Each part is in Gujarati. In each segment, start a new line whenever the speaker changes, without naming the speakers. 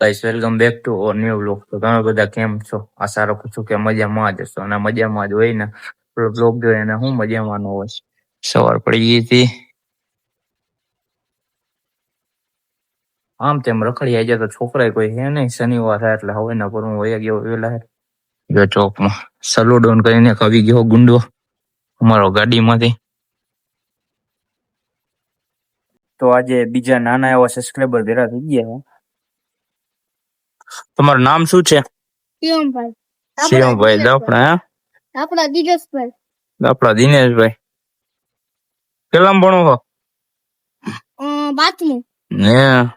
Guys welcome back to our new blog તો તમે બધા કેમ છો? આશા રાખું છું કે મજામાં જ હશો. અને મજામાં જ હોય ને? બ્લોગ જોઈએ અને હું મજામાં નો હોય સવાર પડી ગઈ હતી. આમ તેમ રખડી આજે તો છોકરા કોઈ હે નહીં શનિવાર છે એટલે હવે ના પર હું વયા ગયો વેલા હે. જો ચોકમાં સલુડોન કરીને કવી ગયો ગુંડો અમારો ગાડીમાંથી. તો આજે બીજા નાના એવા સબસ્ક્રાઈબર ભેરા થઈ ગયા તમારું નામ શું છે?
શિવમભાઈ.
શિવમભાઈ દાપડા
આપણા દિનેશભાઈ.
દાપડા દિનેશભાઈ. કેટલામાં ભણો છો?
અમ,
ને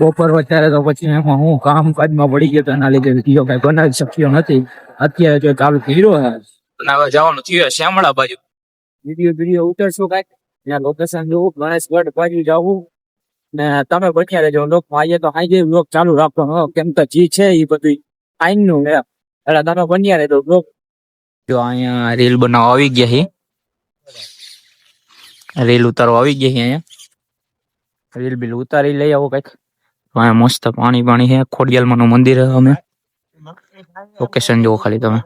બપોર વચારે તો પછી એમાં હું કામકાજમાં પડી ગયો તો એના લીધે વીડિયો કઈ બનાવી શક્યો નથી. અત્યારે જો ચાલુ કર્યો
બનાવવા જવાનું થયું શામળા બાજુ.
વીડિયો વીડિયો ઉતરશું કાંઈક? ત્યાં લોકેશન જોવું ગણેશગઢ બાજુ જવું. ને તમે બન્યા રહેજો લોક આજે તો આજે લોક ચાલુ રાખો હો. કેમ તો જી છે એ બધું આઈનનું. એટલે તમે બન્યા રહેજો લોક.
જો અહીંયા રીલ બનાવવા આવી ગયા છે રીલ ઉતારવા આવી ગયા છે અહીંયા. રીલ બિલ ઉતારી લઈ આવો કંઈક. અહીંયા મસ્ત પાણી પાણી છે ખોડિયાલમાં નું મંદિર છે અમે. લોકેશન જુઓ ખાલી તમે.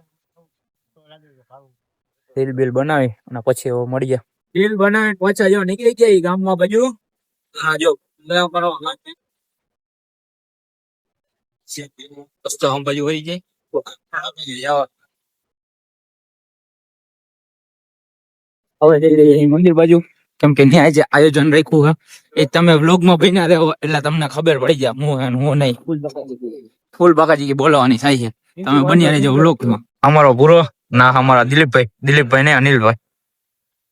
રીલ બિલ બનાવી અને પછી મળી ગયા
રીલ બનાવીને પાછા જો નીકળી ગયા ગામમાં બાજુ. હા જો કરો
મસ્ત આમ બાજુ વહી જાય.
હવે જઈ મંદિર બાજુ. કેમ કે ત્યાં જે આયોજન રાખ્યું છે. એ તમે વ્લોગમાં બન્યા રહો એટલે તમને ખબર પડી જાય હું હું નહીં. ફૂલ બાકાજી બોલવાની થાય છે. તમે બન્યા રહેજો વ્લોગમાં
અમારો ભૂરો ના અમારા દિલીપભાઈ દિલીપભાઈ ને અનિલભાઈ.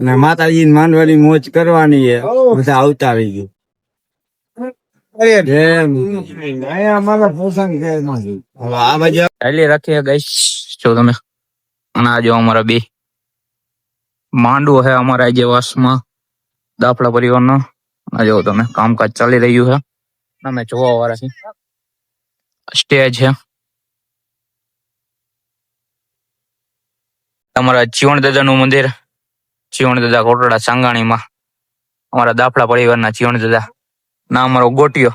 ને માતાજી માનવાની મોજ કરવાની છે. બધા આવતા આવી. ગયું
માંડવો છે અમારા જે વાસમાં. દાફલા પરિવારનો. નો જો તમે કામકાજ ચાલી રહ્યું છે. અમે જોવા વાળા છીએ. સ્ટેજ છે. તમારા જીવણ દાદાનું મંદિર. જીવણ દાદા કોટડા સાંગાણીમાં અમારા દાફડા પરિવારના જીવણ દાદા. ના અમારો ગોટિયો.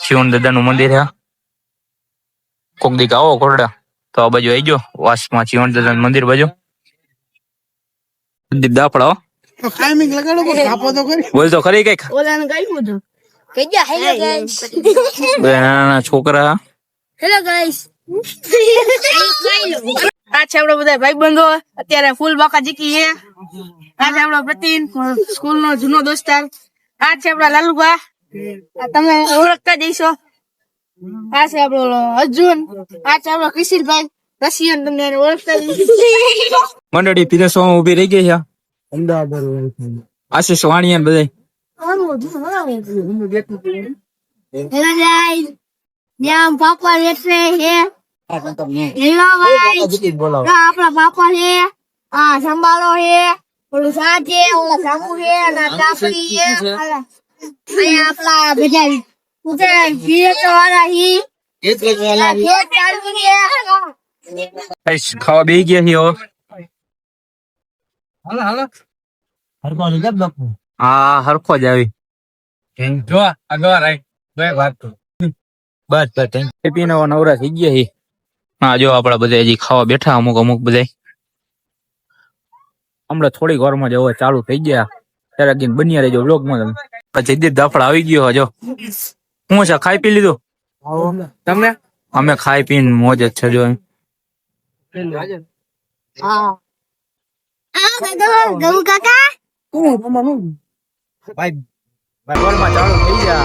જીવણ દાદાનું મંદિર હા. કોક દીક આવો કોટડા તો આ બાજુ આવી ગયો વાસમાં જીવણ દાદાનું મંદિર બાજુ. દીપ દાફડા હો. બોલ તો ખરી કંઈક. છોકરા.
Hello guys. આ છે આપડે બધા ભાઈબંધો. અત્યારે ફૂલ બાકા જીકી છે. આ છે આપડો પ્રતિન સ્કૂલ નો જૂનો દોસ્તાર. આ છે આપડા લાલુભા. તમે ઓળખતા જઈશો આ છે આપડો અર્જુન. આ છે આપડો કિશિલભાઈ. રશિયન તમને ઓળખતા
મંડળી પીરસવામાં ઊભી રહી ગઈ છે. આશીષ વાણિયા બધા
પાપા લેટરે હે હેલો ગાઈસ આ આપણા પાપા છે. આ સંભાળો છે. ઓલું સા છે ઓલા સામુ છે તાપડી છે. આપણા બધા ચાલુ છે.
ખાવા બેસી ગયા છીએ હા. હરખો જ આવી.
જો આગળ વાત કરું.
બસ બસ થેન્ક પીને નવરા થઈ ગયા છીએ. હા જો આપડા બધા હજી ખાવા બેઠા અમુક અમુક બધા હમણાં થોડીક વારમાં જ હવે ચાલુ થઈ ગયા. ત્યારે કીધું બન્યા રહેજો વ્લોગમાં તમે. પછી દીપ દાફડા આવી ગયો હજો હું છે ખાઈ પી લીધું?
તમને?
અમે ખાઈ પીને મોજ જ છે જો
ભાઈ
ચાલુ થઈ ગયા.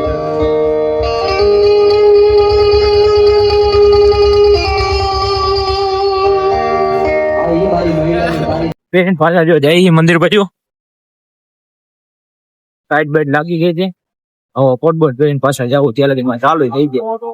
બેન પાછા જો જઈ મંદિર બાજુ સાઈડ બાઈડ લાગી ગઈ છે. હવે પોટબોટ પેરેન્ટ પાછા જાવું ત્યાં લગી ચાલુ થઈ જાય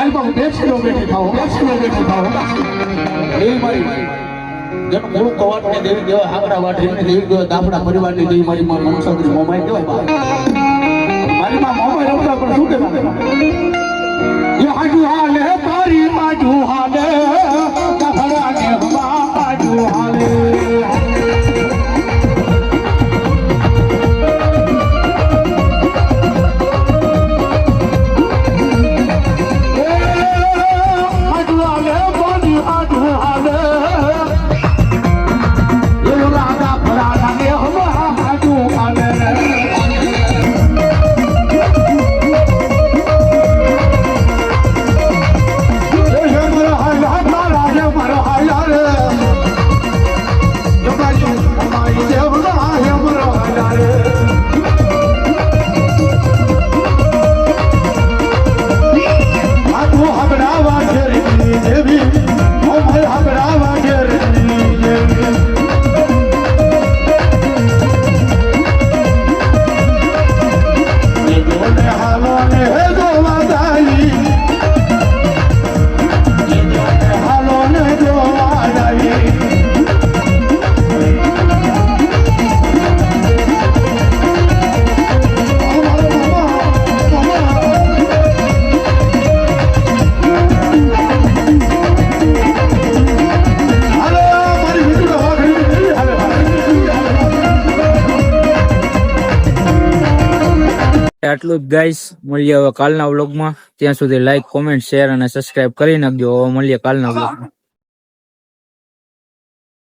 મારી પાસે બેસીને બેઠી થાઓ. બેસીને બેઠી થાઓ. એ મારી. જેનો મૂળ કવાટ ને દેવી દેવા વાટ દેવી દેવા દાફડા પરિવારની દેવી મારી માં મનસંગ મોમાઈ દેવાય મારી માં મોમાઈ રમતા પણ શું કે એ હાજુ હાલે તારી
આટલું જ ગાઈસ મળીએ હવે કાલના વ્લોગમાં ત્યાં સુધી લાઈક કોમેન્ટ શેર અને સબસ્ક્રાઇબ કરી નાખજો. હવે મળીએ કાલના વ્લોગમાં